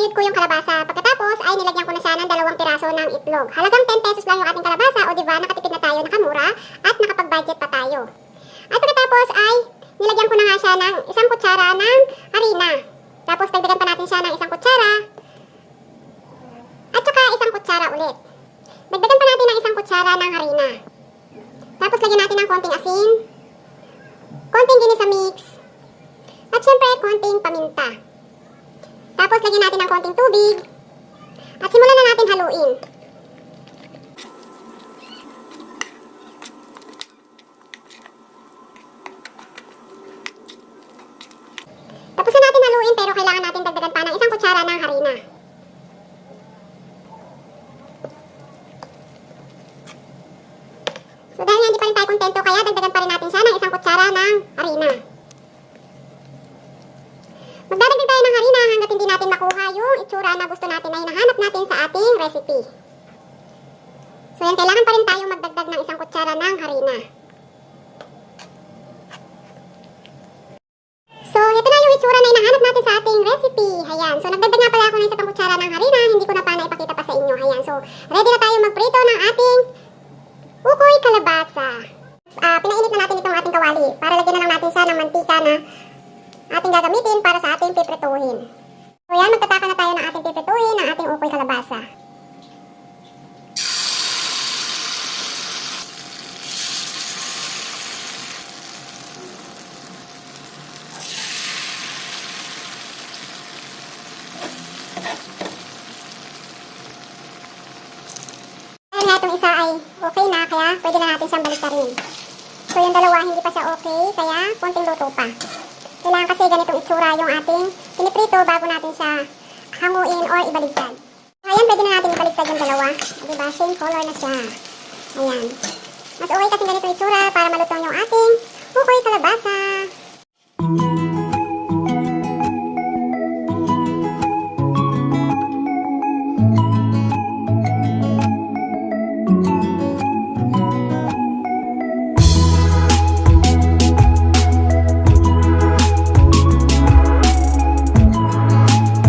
Sinayod ko yung kalabasa. Pagkatapos ay nilagyan ko na siya ng dalawang piraso ng itlog. Halagang 10 pesos lang yung ating kalabasa o diba nakatipid na tayo, nakamura at nakapag-budget pa tayo. At pagkatapos ay nilagyan ko na nga siya ng isang kutsara ng harina. Tapos dagdagan pa natin siya ng isang kutsara at saka isang kutsara ulit. Dagdagan pa natin ng isang kutsara ng harina. Tapos lagyan natin ng konting asin, konting ginisa mix, at syempre konting paminta. Tapos lagyan natin ng konting tubig, at simulan na natin haluin. Tapos na natin haluin pero kailangan natin dagdagan pa ng isang kutsara ng harina. So dahil hindi pa rin tayo kontento, kaya dagdagan pa rin natin siya ng isang kutsara ng harina. Magdadagdag tayo ng harina hanggat hindi natin makuha yung itsura na gusto natin na hinahanap natin sa ating recipe. So yan, kailangan pa rin tayo magdagdag ng isang kutsara ng harina. So, ito na yung itsura na hinahanap natin sa ating recipe. Ayan. So, nagdagdag nga pala ako ng isang kutsara ng harina. Hindi ko na pa naipakita pa sa inyo. Ayan. So, ready na tayo magprito ng ating ukoy kalabasa. Ah, pinainit na natin itong ating kawali para lagyan na lang natin siya ng mantika na ating gagamitin para sa ating piprituhin. So. Magtataka na tayo ng ating piprituhin ng ating ukoy kalabasa. Itong isa ay okay na, kaya pwede na natin siyang baliktarin. So yung dalawa hindi pa siya okay, kaya konting luto pa. Kailangan kasi ganitong itsura yung ating piniprito bago natin siya hanguin or ibaliktad. So ayan, pwede na natin ibaliktad yung dalawa. Diba? Same color na siya. Ayan. Mas okay kasi ganitong itsura para malutong yung ating ukoy kalabasa.